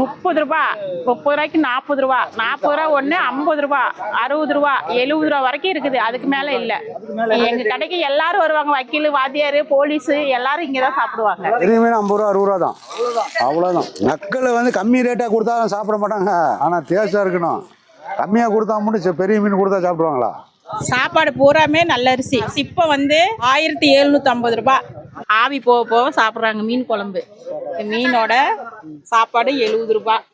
முப்பது ரூபா. முப்பது ரூபாய்க்கு நாற்பது ரூபா. நாற்பது ரூபா ஒன்று ஐம்பது ரூபா. அறுபது ரூபா. எழுபது ரூபா வரைக்கும் இருக்குது. அதுக்கு மேலே இல்லை. எங்கள் கடைக்கு எல்லாரும் வருவாங்க. வக்கீல் வாத்தியார் போலீஸு எல்லாரும் இங்கே தான் சாப்பிடுவாங்க. பெரிய மீன் ஐம்பது ரூபா அறுபது ரூபா தான். அவ்வளோதான் நக்கல் வந்து கம்மி ரேட்டாக கொடுத்தா சாப்பிட மாட்டாங்க. ஆனால் டேஸ்ட்டாக இருக்கணும். கம்மியாக கொடுத்தா மட்டும் பெரிய மீன் கொடுத்தா சாப்பிடுவாங்களா? சாப்பாடு பூராமே நல்ல அரிசி. இப்போ வந்து ஆயிரத்தி எழுநூற்றி ஐம்பது ரூபா. ஆவி போக போக சாப்பிட்றாங்க மீன் குழம்பு. மீனோட சாப்பாடு எழுபது ரூபாய்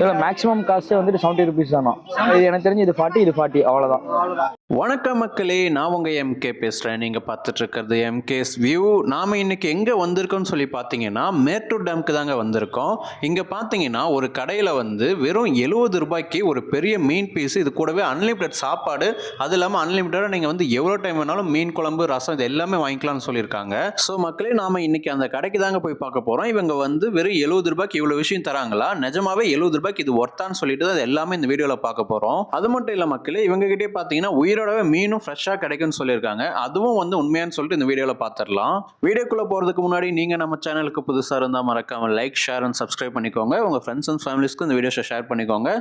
இல்லை மேக்ஸிமம் காஸ்ட்டே வந்துட்டு செவன்ட்டி ருபீஸ் தானா? இது எனக்கு தெரிஞ்சு இது ஃபார்ட்டி இது ஃபார்ட்டி அவ்வளோதான் வணக்கம் மக்களே நான் உங்கள் எம்கே பேசுகிறேன் நீங்கள் பார்த்துட்டு இருக்கிறது எம்கேஸ் வியூ நாம் இன்னைக்கு எங்கே வந்திருக்கோம்னு சொல்லி பார்த்தீங்கன்னா மேட்டூர் டேம்க்கு தாங்க வந்திருக்கோம். இங்கே பார்த்தீங்கன்னா ஒரு கடையில் வந்து வெறும் எழுபது ரூபாய்க்கு ஒரு பெரிய மீன் பீஸ் இது கூடவே அன்லிமிட்டட் சாப்பாடு. அது இல்லாமல் அன்லிமிட்டடாக நீங்கள் வந்து எவ்வளோ டைம் வேணாலும் மீன் குழம்பு ரசம் இது எல்லாமே வாங்கிக்கலாம்னு சொல்லியிருக்காங்க. ஸோ மக்களே நாம் இன்னைக்கு அந்த கடைக்கு தாங்க போய் பார்க்க போகிறோம் இவங்க வந்து வெறும் எழுபது ரூபாய்க்கு இவ்வளோ விஷயம் தராங்களா? நிஜமாவே எழுபது ரூபாய் ரூபாய்க்கு இது ஒர்த்தான்னு சொல்லிட்டு அது எல்லாமே இந்த வீடியோவில் பார்க்க போகிறோம் அது மட்டும் இல்லை மக்களே இவங்க கிட்டே பார்த்தீங்கன்னா உயிரோடவே மீனும் ஃப்ரெஷ்ஷாக கிடைக்கும்னு சொல்லியிருக்காங்க. அதுவும் வந்து உண்மையான்னு சொல்லிட்டு இந்த வீடியோவில் பார்த்துடலாம் வீடியோக்குள்ளே போகிறதுக்கு முன்னாடி நீங்கள் நம்ம சேனலுக்கு புதுசாக இருந்தால் மறக்காம லைக் ஷேர் அண்ட் சப்ஸ்கிரைப் பண்ணிக்கோங்க. உங்கள் ஃப்ரெண்ட்ஸ் அண்ட் ஃபேமிலிஸ்க்கு இந்த வீடியோஸை ஷேர் பண்ணிக்கோங்க.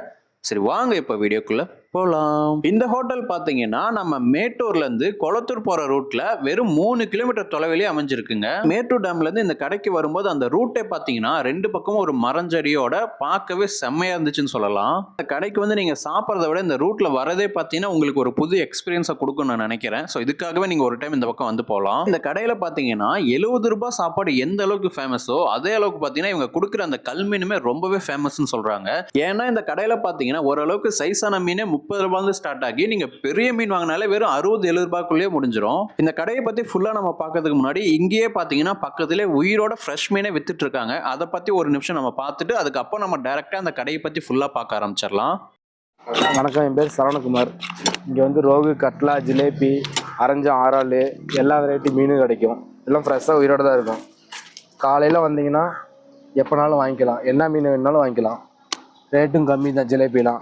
சரி வாங்க இப்போ வீடியோக்குள்ளே. போகலாம் இந்த ஹோட்டல் பார்த்தீங்கன்னா நம்ம மேட்டூர்லேருந்து கொளத்தூர் போகிற ரூட்டில் வெறும் மூணு கிலோமீட்டர் தொலைவிலே அமைஞ்சிருக்குங்க. மேட்டூர் டேம்லேருந்து இந்த கடைக்கு வரும்போது அந்த ரூட்டே பார்த்தீங்கன்னா ரெண்டு பக்கமும் ஒரு மரஞ்செடியோட பார்க்கவே செம்மையாக இருந்துச்சுன்னு சொல்லலாம். இந்த கடைக்கு வந்து நீங்கள் சாப்பிட்றத விட இந்த ரூட்டில் வரதே பார்த்தீங்கன்னா உங்களுக்கு ஒரு புது எக்ஸ்பீரியன்ஸை கொடுக்கும் நான் நினைக்கிறேன். ஸோ இதுக்காகவே நீங்கள் ஒரு டைம் இந்த பக்கம் வந்து போகலாம் இந்த கடையில் பார்த்தீங்கன்னா எழுபது ரூபாய் சாப்பாடு எந்த அளவுக்கு ஃபேமஸோ அதே அளவுக்கு பார்த்தீங்கன்னா இவங்க கொடுக்குற அந்த கல்மீனுமே ரொம்பவே ஃபேமஸ்ன்னு சொல்கிறாங்க ஏன்னா இந்த கடையில் பார்த்தீங்கன்னா ஓரளவுக்கு சைஸான மீனே முப்பது ரூபாயிலிருந்து ஸ்டார்ட் ஆகி நீங்கள் பெரிய மீன் வாங்கினாலே வெறும் அறுபது எழுபது ரூபாய்க்குள்ளேயே முடிஞ்சிடும் இந்த கடையை பற்றி ஃபுல்லாக நம்ம பார்க்கறதுக்கு முன்னாடி இங்கேயே பார்த்தீங்கன்னா பக்கத்திலே உயிரோட ஃப்ரெஷ் மீனே வித்துட்டு இருக்காங்க. அதை பற்றி ஒரு நிமிஷம் நம்ம பார்த்துட்டு அதுக்கப்புறம் நம்ம டேரெக்டாக அந்த கடையை பற்றி ஃபுல்லாக பார்க்க ஆரம்பிச்சிடலாம். வணக்கம் என் பேர் சரவணகுமார். இங்கே வந்து ரோகு கட்லா ஜிலேபி அரைஞ்சம் ஆறாள் எல்லா வெரைட்டி மீனும் கிடைக்கும். எல்லாம் ஃப்ரெஷ்ஷாக உயிரோட தான் இருக்கும். காலையில் வந்தீங்கன்னா எப்போனாலும் வாங்கிக்கலாம். என்ன மீன் வேணுனாலும் வாங்கிக்கலாம். ரேட்டும் கம்மி தான் ஜிலேபிலாம்.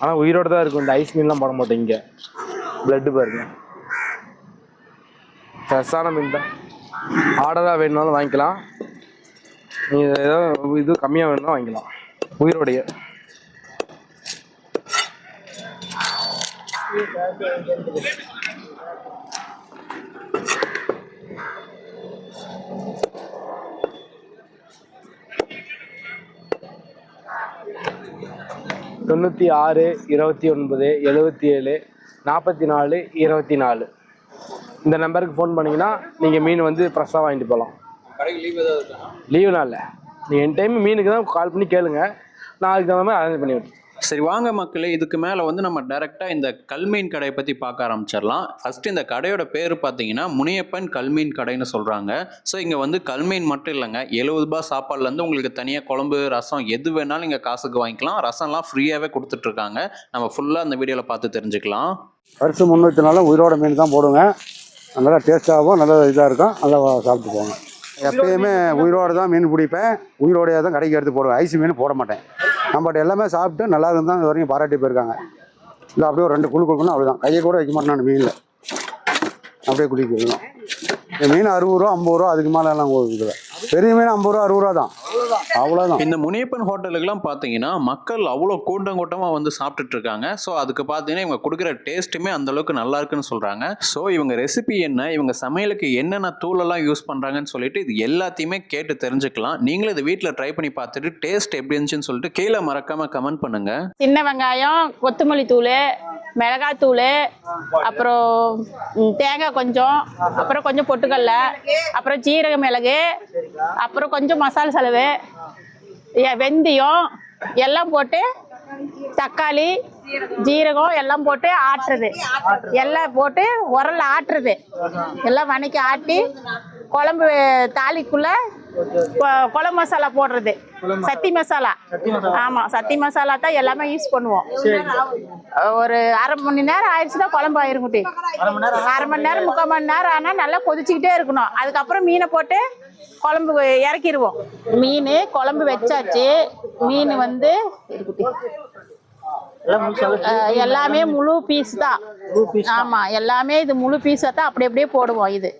ஆனால் உயிரோட தான் இருக்கும். இந்த ஐஸ் மீன்லாம் போட மாட்டோம் இங்கே. பிளட்டு பாருங்க. ஃப்ரெஷ்ஷான மீன் தான். ஆர்டராக வேணுனாலும் வாங்கிக்கலாம். நீங்கள் ஏதோ இது கம்மியாக வேணும்னா வாங்கிக்கலாம். உயிரோடைய. தொண்ணூற்றி ஆறு இருபத்தி ஒன்பது எழுபத்தி ஏழு நாற்பத்தி நாலு இருபத்தி நாலு. இந்த நம்பருக்கு ஃபோன் பண்ணிங்கன்னா நீங்கள் மீன் வந்து ஃப்ரெஷ்ஷாக வாங்கிட்டு போகலாம். லீவுலாம் இல்லை. நீங்கள் என் டைம் மீனுக்கு தான் கால் பண்ணி கேளுங்க. நான் அதுக்கு தகுந்த மாதிரி அரேஞ்ச் பண்ணி விட்டுறேன் சரி வாங்க மக்களே இதுக்கு மேலே வந்து நம்ம டைரெக்டாக இந்த கல்மீன் கடையை பற்றி பார்க்க ஆரம்பிச்சிடலாம். ஃபஸ்ட்டு இந்த கடையோட பேர் பார்த்தீங்கன்னா முனியப்பன் கல்மீன் கடைன்னு சொல்கிறாங்க ஸோ இங்கே வந்து கல்மீன் மட்டும் இல்லைங்க. எழுபது ரூபாய் சாப்பாடுலேருந்து உங்களுக்கு தனியாக குழம்பு ரசம் எது வேணாலும் இங்கே காசுக்கு வாங்கிக்கலாம். ரசம்லாம் ஃப்ரீயாகவே கொடுத்துட்ருக்காங்க. நம்ம ஃபுல்லாக அந்த வீடியோவில் பார்த்து தெரிஞ்சுக்கலாம். வருஷம் முன்னூற்றி நாளும் உயிரோட மீன் தான் போடுங்க. நல்லா டேஸ்ட்டாகவும் நல்லா இதாக இருக்கும். நல்லா சாப்பிட்டு போங்க. எப்பயுமே உயிரோடு தான் மீன் பிடிப்பேன். உயிரோடையாக தான் கடைக்கு எடுத்து போடுவேன். ஐஸ் மீன் போட மாட்டேன். நம்மகிட்ட எல்லாமே சாப்பிட்டு நல்லா இருந்தால் இது வரைக்கும் பாராட்டி போயிருக்காங்க. இல்லை அப்படியே ஒரு ரெண்டு குழு கொடுக்கணும் அவ்வளோதான் கையை கூட வைக்க மாட்டேன் நான் மீனில். அப்படியே குளிக்கலாம் இந்த மீன் அறுபது ரூபா ஐம்பது ரூபா அதுக்கு மேலே எல்லாம் கொடுக்குறேன் பெரிய மீன் ஐம்பது ரூபா அறுபது ரூபா தான் அவ்வளோதான் இந்த முனியப்பன் ஹோட்டலுக்குலாம் பார்த்தீங்கன்னா மக்கள் அவ்வளோ கூட்டம் கூட்டமாக வந்து சாப்பிட்டுட்டு இருக்காங்க ஸோ அதுக்கு பார்த்தீங்கன்னா இவங்க கொடுக்குற டேஸ்ட்டுமே அந்த அளவுக்கு நல்லா இருக்குன்னு சொல்கிறாங்க ஸோ இவங்க ரெசிபி என்ன இவங்க சமையலுக்கு என்னென்ன தூளெல்லாம் யூஸ் பண்ணுறாங்கன்னு சொல்லிட்டு இது எல்லாத்தையுமே கேட்டு தெரிஞ்சுக்கலாம். நீங்களும் இதை வீட்டில் ட்ரை பண்ணி பார்த்துட்டு டேஸ்ட் எப்படி இருந்துச்சுன்னு சொல்லிட்டு கீழே மறக்காம கமெண்ட் பண்ணுங்க. சின்ன வெங்காயம் கொத்தமல்லி தூள் மிளகாத்தூள் அப்புறம் தேங்காய் கொஞ்சம் அப்புறம் கொஞ்சம் பொட்டுக்கடல அப்புறம் சீரக மிளகு அப்புறம் கொஞ்சம் மசாலா செலவு வெந்தயம் எல்லாம் போட்டு தக்காளி ஜீரகம் எல்லாம் போட்டு ஆட்டுறது. எல்லாம் போட்டு உரல்ல ஆட்டுறது. எல்லாம் வணக்கி ஆட்டி குழம்பு தாளிக்குள்ள கொ- குழம்பு மசாலா போடுறது. சத்தி மசாலா. ஆமா சத்தி மசாலா தான் எல்லாமே யூஸ் பண்ணுவோம். ஒரு அரை மணி நேரம் ஆயிடுச்சுன்னா குழம்பு ஆயிரும் குட்டி. அரை மணி நேரம் முக்கால் மணி நேரம் ஆனா நல்லா கொதிச்சுக்கிட்டே இருக்கணும். அதுக்கப்புறம் மீனை போட்டு குழம்பு இறக்கிடுவோம். மீன் குழம்பு வச்சாச்சு. மீன் வந்து எல்லாமே முழு பீஸ் தான். ஆமா எல்லாமே இது முழு பீஸை தான் அப்படி அப்படியே போடுவோம் இது.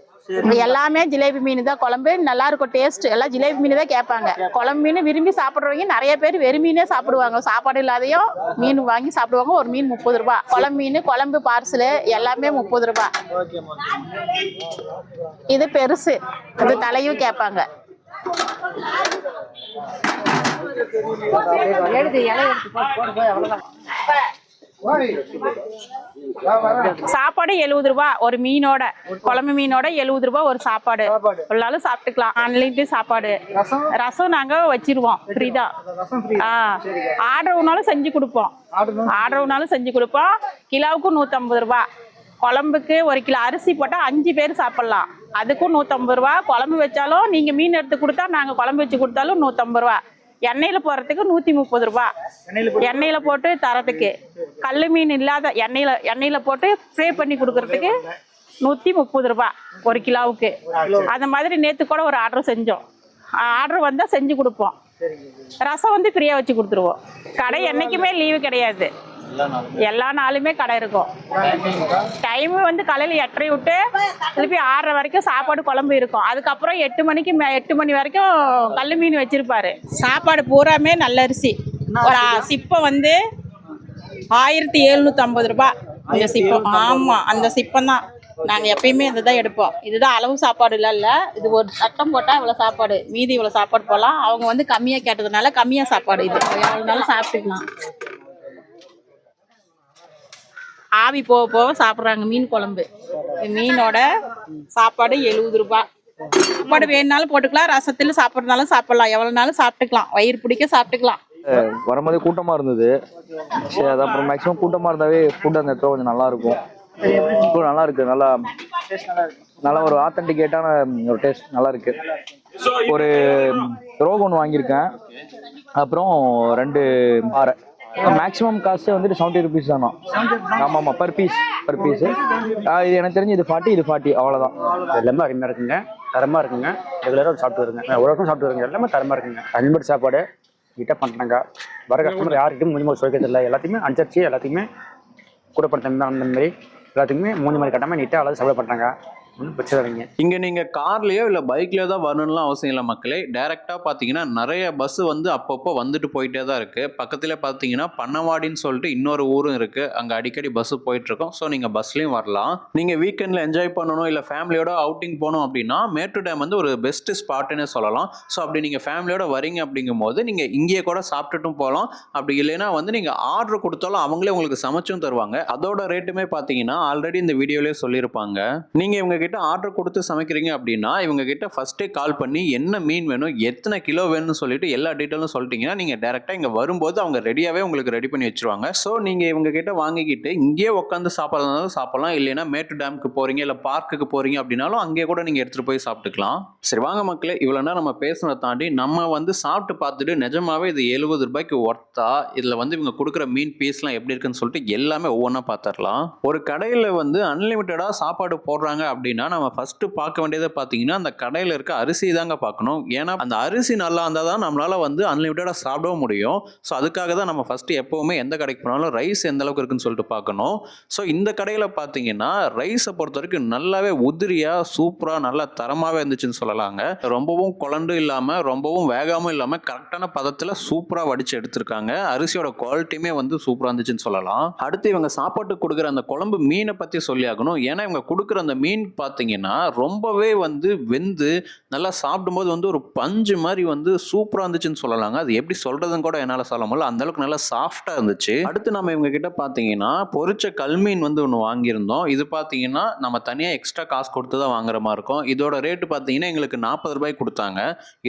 எல்லாமே ஜிலேபி மீன் தான். குழம்பு நல்லா இருக்கும் டேஸ்ட் எல்லாம் ஜிலேபி மீன் தான் கேட்பாங்க. குழம்பு மீன் விரும்பி சாப்பிட்றவங்க நிறைய பேர் வெறும் மீனே சாப்பிடுவாங்க. சாப்பாடு இல்லாதையும் மீன் வாங்கி சாப்பிடுவாங்க. ஒரு மீன் முப்பது ரூபாய் குழம்பு மீன் குழம்பு பார்சலு எல்லாமே முப்பது ரூபாய் இது பெருசு. இது தலையும் கேட்பாங்க. சாப்பாடு எழுபது ரூபா. ஒரு மீனோட குழம்பு மீனோட எழுபது ரூபா ஒரு சாப்பாடு. எல்லாரும் சாப்பிட்டுக்கலாம். அன்லிமிட்டட் சாப்பாடு. ரசம்? நாங்க வச்சிருவோம். ஃப்ரீ தான். ஆ. ஆர்டர் ஒன்னாலும் செஞ்சு கொடுப்போம். ஆர்டர் ஒன்னாலும் செஞ்சு கொடுப்போம். கிலோவுக்கு நூற்றம்பது ரூபா. குழம்புக்கு ஒரு கிலோ அரிசி போட்டால் அஞ்சு பேர் சாப்பிட்லாம். அதுக்கும் நூற்றம்பது ரூபா. குழம்பு வச்சாலும் நீங்கள் மீன் எடுத்து கொடுத்தா நாங்கள் குழம்பு வச்சு கொடுத்தாலும் நூற்றம்பது ரூபா. எண்ணெயில் போடுறதுக்கு நூற்றி முப்பது ரூபா. எண்ணெயில் போட்டு தரத்துக்கு. கல் மீன் இல்லாத எண்ணெயில் எண்ணெயில் போட்டு ஃப்ரை பண்ணி கொடுக்கறதுக்கு நூற்றி முப்பது ரூபா ஒரு கிலோவுக்கு. அந்த மாதிரி நேற்று கூட ஒரு ஆர்டர் செஞ்சோம். ஆர்டர் வந்தால் செஞ்சு கொடுப்போம். ரசம் வந்து ஃப்ரீயாக வச்சு கொடுத்துருவோம். கடை என்றைக்குமே லீவு கிடையாது. எல்லா நாளுமே. கடை இருக்கும். டைம் வந்து காலையில் எட்டரை விட்டு திருப்பி ஆறரை வரைக்கும் சாப்பாடு குழம்பு இருக்கும். அதுக்கப்புறம் எட்டு மணிக்கு எட்டு மணி வரைக்கும் கல் மீன் வச்சிருப்பாரு. சாப்பாடு பூராமே நல்ல அரிசி. ஒரு சிப்பம் வந்து ஆயிரத்தி எழுநூத்தி ஐம்பது ரூபாய். அந்த சிப்பம். ஆமாம் அந்த சிப்பம் தான் நாங்கள் எப்பயுமே இந்த தான் எடுப்போம். இதுதான் அளவு சாப்பாடு இல்லைல்ல இது ஒரு சட்டம் போட்டால் இவ்வளோ சாப்பாடு மீதி இவ்வளோ சாப்பாடு போகலாம் அவங்க வந்து கம்மியாக கேட்டதுனால கம்மியாக சாப்பாடு இது. எவ்வளோனாலும் சாப்பிட்டுக்கலாம். ஆவி போக போக சாப்பிட்றாங்க மீன் குழம்பு. மீனோட சாப்பாடு எழுபது ரூபாய் சாப்பாடு வேணுனாலும் போட்டுக்கலாம் ரசத்தில் சாப்பிட்றதுனாலும் சாப்பிடலாம். எவ்வளோனாலும் சாப்பிட்டுக்கலாம். வயிறு பிடிக்க சாப்பிட்டுக்கலாம். வரும்போதே கூட்டமாக இருந்தது. சரி அது அப்புறம் மேக்ஸிமம் கூட்டமாக இருந்தாவே ஃபுட் அந்த இடத்துல கொஞ்சம் நல்லா இருக்கும். இப்போ நல்லா இருக்கு. நல்லா நல்லா ஒரு ஆத்தன்டிகேட்டான ஒரு டேஸ்ட் நல்லா இருக்கு. ஒரு ரோக் ஒன்று வாங்கியிருக்கேன். அப்புறம் ரெண்டு பாறை மேக்ஸிமம் காஸ்ட்டு வந்துட்டு செவன்ட்டி ருபீஸ் தானா ஆமாம் ஆமாம் பர் பீஸ் பர் பீஸு இது எனக்கு தெரிஞ்சு இது ஃபார்ட்டி இது ஃபார்ட்டி அவ்வளோதான் எல்லாமே அருமையாக இருக்குங்க. தரமாக இருக்குங்க. ரெகுலராக சாப்பிட்டு வருங்க. நான் ஒரு வருஷம் சாப்பிட்டு வருங்க. எல்லாமே தரமாக இருக்குங்க. அன்லிமிட் சாப்பாடு. நீட்டாக பண்ணுறாங்க வர கஸ்டமர் யார்கிட்டையும் மூஞ்சி மாதிரி சுவைக்கிறது எல்லாத்தையுமே அனுசரிச்சு எல்லாத்தையுமே கூட படுத்த அந்த மாதிரி. எல்லாத்துக்குமே மூணு மாதிரி கட்டாமல் நீட்டாக அழகாக சாப்பிட பண்ணுறாங்க ஒன்றும் பிரச்சனை இல்லைங்க இங்கே நீங்கள் கார்லேயோ இல்லை பைக்லேயோ தான் வரணும்லாம் அவசியம் இல்லை மக்களே. டேரெக்டாக பார்த்தீங்கன்னா நிறைய பஸ் வந்து அப்பப்போ வந்துட்டு போயிட்டே தான் இருக்குது பக்கத்தில் பார்த்தீங்கன்னா பண்ணவாடின்னு சொல்லிட்டு இன்னொரு ஊரும் இருக்குது அங்கே அடிக்கடி பஸ்ஸு போயிட்டுருக்கோம் ஸோ நீங்கள் பஸ்லேயும் வரலாம். நீங்கள் வீக்கெண்டில் என்ஜாய் பண்ணணும் இல்லை ஃபேமிலியோட அவுட்டிங் போகணும் அப்படின்னா மேட்டு டேம் வந்து ஒரு பெஸ்ட்டு ஸ்பாட்டுன்னு சொல்லலாம். ஸோ அப்படி நீங்கள் ஃபேமிலியோட வரீங்க அப்படிங்கும்போது நீங்கள் இங்கேயே கூட சாப்பிட்டுட்டும் போகலாம். அப்படி இல்லைன்னா வந்து நீங்கள் ஆர்டர் கொடுத்தாலும் அவங்களே உங்களுக்கு சமைச்சும் தருவாங்க. அதோட ரேட்டுமே பார்த்தீங்கன்னா ஆல்ரெடி இந்த வீடியோலேயே சொல்லியிருப்பாங்க. நீங்கள் இவங்க கிட்ட ஆர்டர் கொடுத்து சமைக்கிறீங்க அப்படின்னா இவங்க கிட்ட ஃபர்ஸ்டே கால் பண்ணி என்ன மீன் வேணும் எத்தனை கிலோ வேணும்னு சொல்லிட்டு எல்லா டீட்டெயிலும் சொல்லிட்டீங்கன்னா நீங்கள் டேரெக்டாக இங்கே வரும்போது அவங்க ரெடியாகவே உங்களுக்கு ரெடி பண்ணி வச்சிருவாங்க. ஸோ நீங்கள் இவங்க கிட்ட வாங்கிக்கிட்டு இங்கேயே உட்காந்து சாப்பிட்றதுனாலும் சாப்பிடலாம். இல்லைன்னா மேட்டு டேமுக்கு போகிறீங்க இல்லை பார்க்குக்கு போகிறீங்க அப்படின்னாலும் அங்கேயே கூட நீங்கள் எடுத்துகிட்டு போய் சாப்பிட்டுக்கலாம். சரி வாங்க மக்களே இவ்வளோ நேரம் நம்ம பேசுனதை தாண்டி நம்ம வந்து சாப்பிட்டு பார்த்துட்டு நிஜமாவே இது எழுபது ரூபாய்க்கு ஒர்த்தா இதில் வந்து இவங்க கொடுக்குற மீன் பீஸ்லாம் எப்படி இருக்குன்னு சொல்லிட்டு எல்லாமே ஒவ்வொன்றா பார்த்துடலாம். ஒரு கடையில் வந்து அன்லிமிட்டடாக சாப்பாடு போடுறாங்க அப்படின்னா நம்ம ஃபஸ்ட்டு பார்க்க வேண்டியதை பார்த்தீங்கன்னா அந்த கடையில் இருக்க அரிசி தாங்க பார்க்கணும். ஏன்னா அந்த அரிசி நல்லா இருந்தால் தான் நம்மளால் வந்து அன்லிமிட்டடாக சாப்பிடவும் முடியும். ஸோ அதுக்காக தான் நம்ம ஃபஸ்ட்டு எப்போவுமே எந்த கடைக்கு போனாலும் ரைஸ் எந்த அளவுக்கு இருக்குன்னு சொல்லிட்டு பார்க்கணும். ஸோ இந்த கடையில் பார்த்தீங்கன்னா ரைஸை பொறுத்த வரைக்கும் நல்லாவே உதிரியாக சூப்பராக நல்லா தரமாகவே இருந்துச்சுன்னு சொல்லலாங்க. ரொம்பவும் குழண்டு இல்லாமல் ரொம்பவும் வேகாமல் இல்லாமல் கரெக்டான பதத்தில் சூப்பராக வடித்து எடுத்திருக்காங்க. அரிசியோட குவாலிட்டியுமே வந்து சூப்பராக இருந்துச்சுன்னு சொல்லலாம். அடுத்து இவங்க சாப்பாட்டுக்கு கொடுக்குற அந்த குழம்பு மீனை பற்றி சொல்லி ஆகணும் ஏன்னா இவங்க கொடுக்குற அந்த மீன் பார்த்தீங்கன்னா ரொம்பவே வந்து வெந்து நல்லா சாப்பிடும்போது வந்து ஒரு பஞ்சு மாதிரி வந்து சூப்பராக இருந்துச்சுன்னு சொல்லலாங்க. அது எப்படி சொல்கிறதுன்னு கூட என்னால் சொல்ல முடியல. அந்த அளவுக்கு நல்லா சாஃப்டாக இருந்துச்சு. அடுத்து நம்ம இவங்க கிட்ட பார்த்தீங்கன்னா பொரிச்ச கல்மீன் வந்து ஒன்று வாங்கியிருந்தோம். இது பார்த்தீங்கன்னா நம்ம தனியாக எக்ஸ்ட்ரா காசு கொடுத்து தான் வாங்குற மாதிரி இருக்கும். இதோட ரேட்டு பார்த்தீங்கன்னா எங்களுக்கு நாற்பது ரூபாய் கொடுத்தாங்க.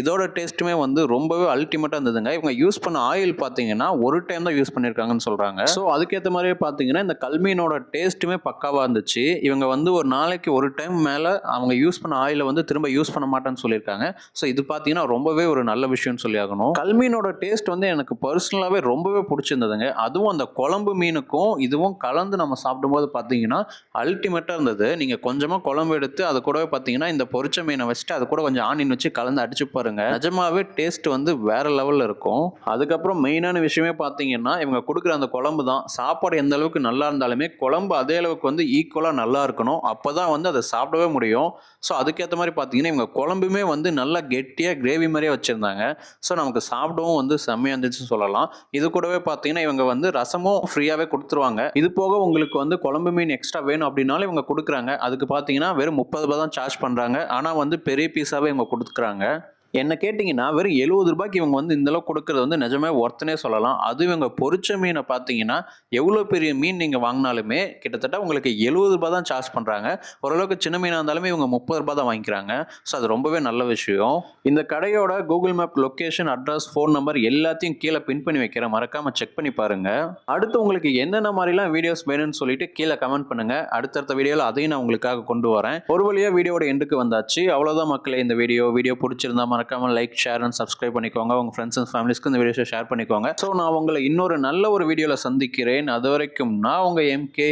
இதோட டேஸ்ட்டுமே வந்து ரொம்பவே அல்டிமேட்டாக இருந்ததுங்க. இவங்க யூஸ் பண்ண ஆயில் பார்த்தீங்கன்னா ஒரு டைம் தான் யூஸ் பண்ணியிருக்காங்கன்னு சொல்கிறாங்க ஸோ அதுக்கேற்ற மாதிரியே பார்த்தீங்கன்னா இந்த கல்மீனோட டேஸ்ட்டுமே பக்காவாக இருந்துச்சு. இவங்க வந்து ஒரு நாளைக்கு ஒரு டைம் மேலே அவங்க யூஸ் பண்ண ஆயிலை வந்து திரும்ப யூஸ் பண்ண மாட்டேன்னு சொல்லியிருக்காங்க. ஸோ இது பார்த்தீங்கன்னா ரொம்பவே ஒரு நல்ல விஷயம்னு சொல்லி ஆகணும். கல்மீனோட டேஸ்ட் வந்து எனக்கு பர்சனலாகவே ரொம்பவே பிடிச்சிருந்ததுங்க. அதுவும் அந்த குழம்பு மீனுக்கும் இதுவும் கலந்து நம்ம சாப்பிடும்போது பார்த்தீங்கன்னா அல்டிமேட்டாக இருந்தது. நீங்கள் கொஞ்சமாக குழம்பு எடுத்து அது கூடவே பார்த்தீங்கன்னா இந்த பொரிச்ச மீனை வச்சுட்டு அது கூட கொஞ்சம் ஆனியன் வச்சு கலந்து அடிச்சு பாருங்க. நிஜமாவே டேஸ்ட் வந்து வேற லெவலில் இருக்கும். அதுக்கப்புறம் மெயினான விஷயமே பார்த்தீங்கன்னா இவங்க கொடுக்குற அந்த குழம்பு தான் சாப்பாடு எந்த அளவுக்கு நல்லா இருந்தாலுமே குழம்பு அதே அளவுக்கு வந்து ஈக்குவலாக நல்லா இருக்கணும். அப்போ தான் வந்து அதை சாப்பிடவே முடியும். ஸோ அதுக்கேற்ற மாதிரி பார்த்தீங்கன்னா இவங்க குழம்புமே வந்து நல்லா கெட்டியாக கிரேவி மாதிரியே வச்சுருந்தாங்க. ஸோ நமக்கு சாப்பிடவும் வந்து செம்மையாக இருந்துச்சுன்னு சொல்லலாம். இது கூடவே பார்த்தீங்கன்னா இவங்க வந்து ரசமும் ஃப்ரீயாகவே கொடுத்துருவாங்க. இது போக உங்களுக்கு வந்து குழம்பு மீன் எக்ஸ்ட்ரா வேணும் அப்படின்னாலும் இவங்க கொடுக்குறாங்க. அதுக்கு பார்த்தீங்கன்னா வெறும் முப்பது ரூபா தான் சார்ஜ் பண்ணுறாங்க ஆனால் வந்து பெரிய பீஸாகவே இவங்க கொடுக்குறாங்க என்ன கேட்டிங்கன்னா வெறும் எழுபது ரூபாய்க்கு இவங்க வந்து இந்தளவுக்கு கொடுக்கறது வந்து நிஜமே ஒர்த்தனே சொல்லலாம். அது இவங்க பொறிச்ச மீனை பார்த்தீங்கன்னா எவ்வளோ பெரிய மீன் நீங்கள் வாங்கினாலுமே கிட்டத்தட்ட உங்களுக்கு எழுபது ரூபாய் தான் சார்ஜ் பண்ணுறாங்க ஓரளவுக்கு சின்ன மீனாக இருந்தாலுமே இவங்க முப்பது ரூபாய் தான் வாங்கிக்கிறாங்க. ஸோ அது ரொம்பவே நல்ல விஷயம். இந்த கடையோட Google map location address phone number எல்லாத்தையும் கீழே பின் பண்ணி வைக்கிறேன் மறக்காமல் செக் பண்ணி பாருங்கள் அடுத்து உங்களுக்கு என்னென்ன மாதிரிலாம் வீடியோஸ் வேணும்னு சொல்லிட்டு கீழே கமெண்ட் பண்ணுங்கள் அடுத்தடுத்த வீடியோவில் அதையும் நான் உங்களுக்காக கொண்டு வரேன். ஒரு வழியாக வீடியோட எண்டுக்கு வந்தாச்சு. அவ்வளோதான் மக்களே இந்த வீடியோ வீடியோ பிடிச்சிருந்தாமல் மறக்காமல் லைக் ஷேர் அண்ட் சப்ஸ்கிரைப் பண்ணிக்கோங்க. உங்கள் ஃப்ரெண்ட்ஸ் அண்ட் ஃபேமிலிஸ்க்கு இந்த வீடியோஸை ஷேர் பண்ணிக்கோங்க. ஸோ நான் உங்களை இன்னொரு நல்ல ஒரு வீடியோவில் சந்திக்கிறேன். அது வரைக்கும் நான் உங்கள் எம்கே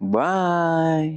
பாய்